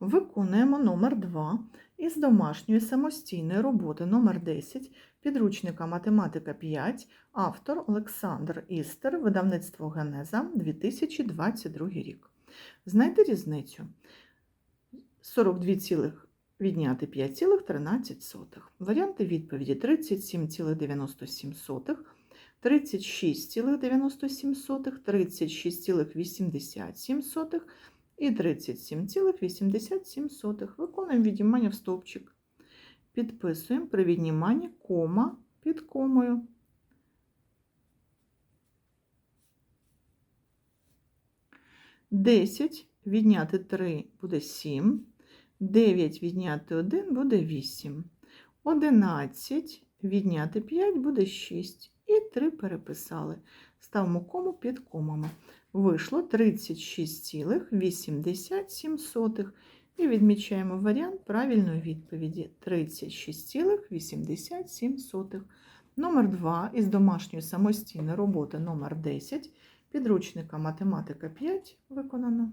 Виконуємо номер 2 із домашньої самостійної роботи номер 10 підручника математика 5, автор Олександр Істер, видавництво Генеза 2022 рік. Знайти різницю. 42, відняти 5,13. Варіанти відповіді 37,97, 36,97, 36,87 і 37,87. Виконуємо віднімання в стовпчик. Підписуємо при відніманні кома під комою. Десять відняти 3 буде 7. 9 відняти 1 буде 8. 11 відняти 5 буде 6. І 3 переписали. Ставимо кому під комами. Вийшло 36,87. І відмічаємо варіант правильної відповіді 36,87. Номер 2 із домашньої самостійної роботи номер 10 підручника математика 5 виконано.